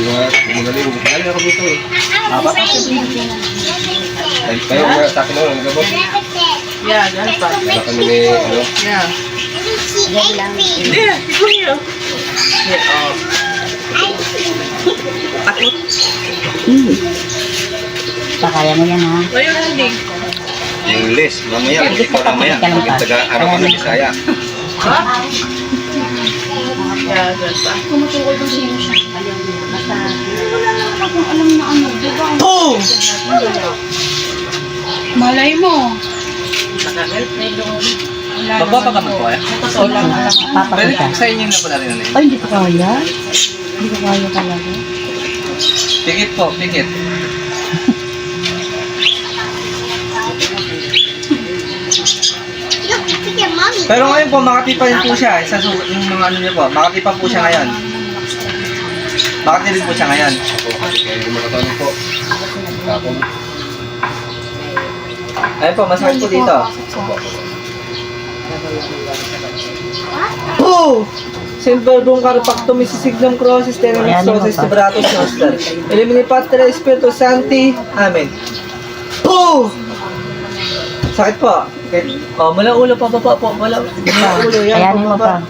Di ba, magaling. Magaling ako dito eh. Apat. Ay, kayo, mga sa akin naman, mga boss. Yeah, ganun pa. Wala kami ni, ano, Yeah. Yan lang. Hindi, ikaw niyo. Yeah, oh. Takot. Pakaya mo yan ha. Ayun, hindi. yung list. Mamaya, mamaya. Yung taga-araw ko ng Bisaya. Ha? Yeah, ganun pa. Tumutukol doon siya siya. Malay mo. Nakahelp na yung... Baba pa ka eh. So lang. Pwede Papakita. sa inyo na natin ano yun. Ay, hindi ko kaya. Hindi ko kaya talaga. Pikit po, pikit. Pero ngayon po, Makati pa rin po siya. Sa su- yung mga ano niyo po, Makati pa po siya ngayon. Makati rin po siya ngayon. Ako, kasi kayo mga tanong po. Tapos, Ayun po, masakit po dito. Oh! Silverbum carpactomy signum crosses ano ba? tubratus noster. Elimini patre spiritu santi. Amen. Oh! Sakit po. Okay. Oh, mula ulo, pababa po. Mula, mula ulo, yan, Ayan pababa.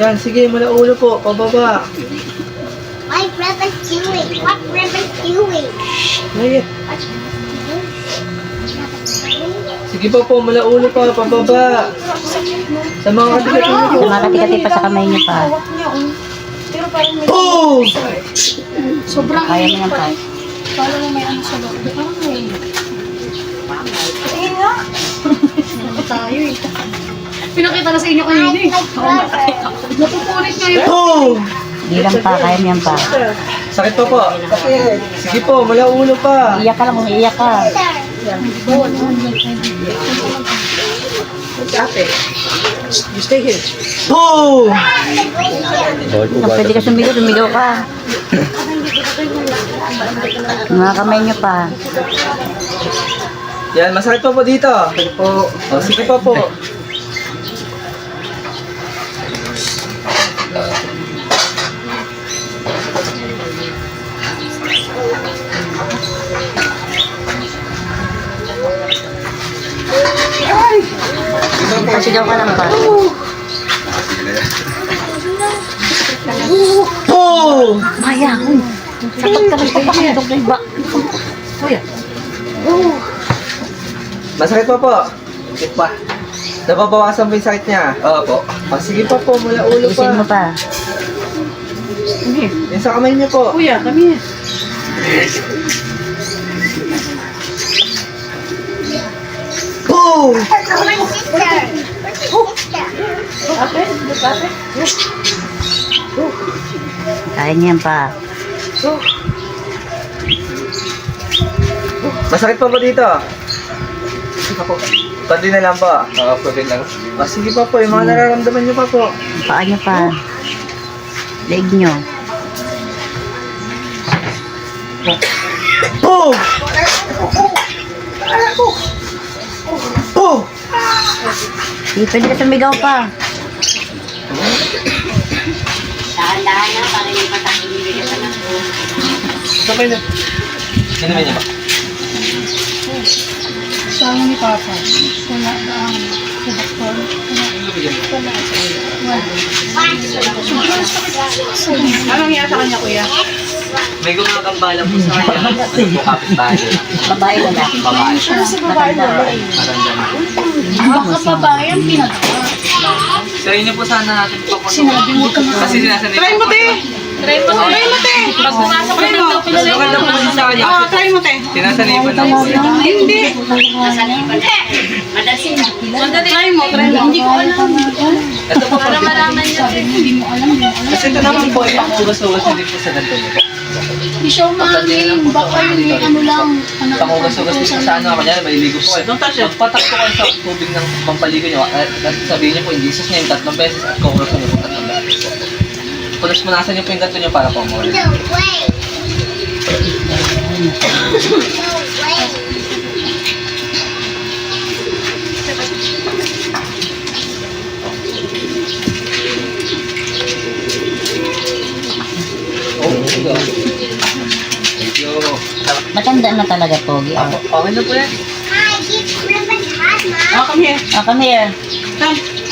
Yan, sige, mula ulo po, pababa. My brother's doing. What brother's doing? Ay, sige po po, mula ulo pa, pababa. Sa mga katigat niyo po. Sumakati-kati pa sa kamay niyo pa. Hawak niya, oh. Pero parang may... Oh! Sobrang Kaya mo yan pa. Parang may ano sa loob. Parang may... Tingin nga. Ako tayo eh. Pinakita na sa inyo kanina eh. Napupulit nga yun. Oh! Di lang pa, kaya mo yan pa. Sakit pa po. Sige po, mula ulo pa. Iyak ka lang kung iiyak ka. You stay here. Oh! Kung pwede ka sumigaw, sumigaw ka. Mga kamay niyo pa. Yan, masakit pa po dito. Sige po. Sige pa po. Pasigaw ka lang pa. Oh! Maya, uy. Sakot ka lang papakitog na iba. Masakit pa po. Sige pa. Nababawasan po yung sakit niya. Oo po. Oh, sige pa po, mula ulo Isin mo pa. pa. Yung sa kamay niyo po. Kuya, kami. Oh! Ate, look ate. Kaya niya yan pa. Masakit pa po dito. sige po. Pwede na lang po. Ah, pwede lang. Oh, sige pa po, yung mga nararamdaman niyo pa po. Paa niyo pa. Leg niyo. Oh! Di, pwede ka sumigaw pa. Sabay na. Inumin niyo ba? Sama ni Papa. Wala na ang sa doktor. Anong iya sa kanya, kuya? May gumagambala po sa kanya. Ano po kapitbahay? Babae na lang. Babae. Pero sa babae na ba? Maganda na. Baka babae ang pinagawa. Sa inyo po sana natin po Sinabi mo ka Kasi sinasanay Try mo, te. Try mo, te. Try mo, te. Pag pumasok ka ng daw, maganda po kasi sa kanya. Ah, try mo, te. Sinasanay pa na po. Hindi. Try mo, try mo. Hindi ko alam. Ito po Para malaman niya, te. Hindi mo alam. Hindi mo alam. Kasi ito naman po, ipakugas-ugas hindi po sa ganito niyo. Hindi siya umaling. Baka yun eh, ano lang. Ano, Pakugas-ugas din po sa ano, kanya, may ligo po. Don't touch it. Magpatak po kayo sa tubig ng pampaligo niyo. At at sabihin niyo po, hindi Jesus yung tatlong beses at kukulas niyo po tatlong beses. Punas punasan niyo po yung ganito niyo para po mo. No way. No way. Matanda na talaga, Pogi. Oh, Okay na po yan. Hi, this ribbon hot, Mom. Oh, come here. oh come here. Come.